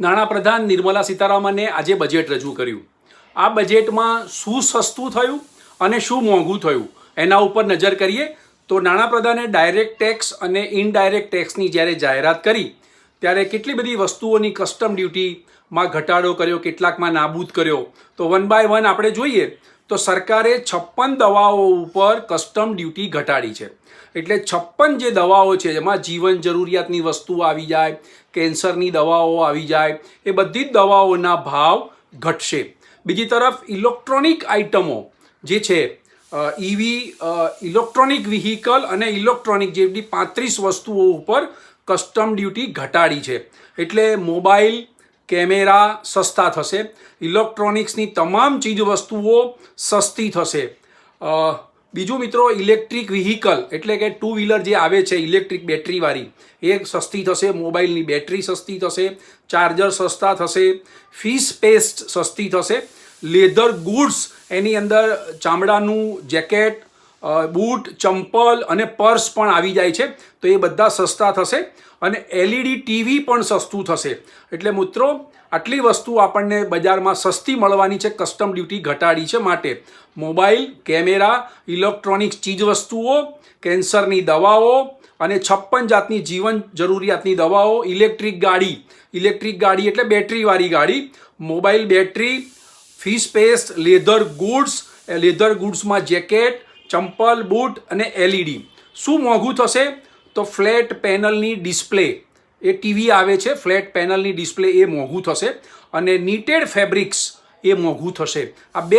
નાણાપ્રધાન નિર્મલા સીતારામને આજે બજેટ રજૂ કર્યું. આ બજેટમાં શું સસ્તું થયું અને શું મોંઘું થયું એના ઉપર નજર કરીએ તો નાણાપ્રધાને ડાયરેક્ટ ટેક્સ અને ઇનડાયરેક્ટ ટેક્સની જ્યારે જાહેરાત કરી ત્યારે કેટલી બધી વસ્તુઓની કસ્ટમ ડ્યુટીમાં ઘટાડો કર્યો, કેટલાકમાં નાબૂદ કર્યો, તો વન બાય વન આપણે જોઈએ તો સરકારે છપ્પન દવાઓ ઉપર કસ્ટમ ડ્યુટી ઘટાડી છે. એટલે છપ્પન જે દવાઓ છે, જેમાં જીવન જરૂરિયાતની વસ્તુઓ આવી જાય, કેન્સરની દવાઓ આવી જાય, એ બધી જ દવાઓના ભાવ ઘટશે. બીજી તરફ ઇલેક્ટ્રોનિક આઇટમો જે છે ઈવી ઇલેક્ટ્રોનિક વ્હીકલ અને ઇલેક્ટ્રોનિક જેવી પાંત્રીસ વસ્તુઓ ઉપર કસ્ટમ ડ્યુટી ઘટાડી છે. એટલે મોબાઈલ, કેમેરા સસ્તા થશે. ઇલેક્ટ્રોનિક્સની તમામ ચીજ વસ્તુઓ સસ્તી થશે. બીજું મિત્રો, ઇલેક્ટ્રિક વ્હીકલ, એટલે કે ટુ વ્હીલર જે આવે છે, ઇલેક્ટ્રિક બેટરીવાળી, એ સસ્તી થશે. મોબાઈલની બેટરી સસ્તી થશે. ચાર્જર સસ્તા થશે. ફીસ પેસ્ટ સસ્તી થશે. લેધર ગુડ્સ, એની અંદર ચામડાનું જેકેટ બૂટ, ચંપલ અને પર્સ પણ આવી જાય છે. તો એ બધા સસ્તા થશે અને એલઈડી ટીવી પણ સસ્તું થશે. એટલે મિત્રો, આટલી વસ્તુ આપણને બજારમાં સસ્તી મળવાની છે, કસ્ટમ ડ્યુટી ઘટાડી છે માટે. મોબાઈલ, કેમેરા, ઇલેક્ટ્રોનિક્સ ચીજવસ્તુઓ, કેન્સરની દવાઓ અને છપ્પન જાતની જીવન જરૂરિયાતની દવાઓ, ઇલેક્ટ્રિક ગાડી. ઇલેક્ટ્રિક ગાડી એટલે બેટરીવાળી ગાડી. Mobile, battery fees paste leather goods leather ગુડ્સમાં જેકેટ ચંપલ, બૂટ અને એલઈડી. શું મોંઘું થશે? તો ફ્લેટ પેનલની ડિસ્પ્લે. એ ટીવી આવે છે, ફ્લેટ પેનલની ડિસ્પ્લે એ મોંઘું થશે. અને નીટેડ ફેબ્રિક્સ એ મોંઘું થશે. આ બે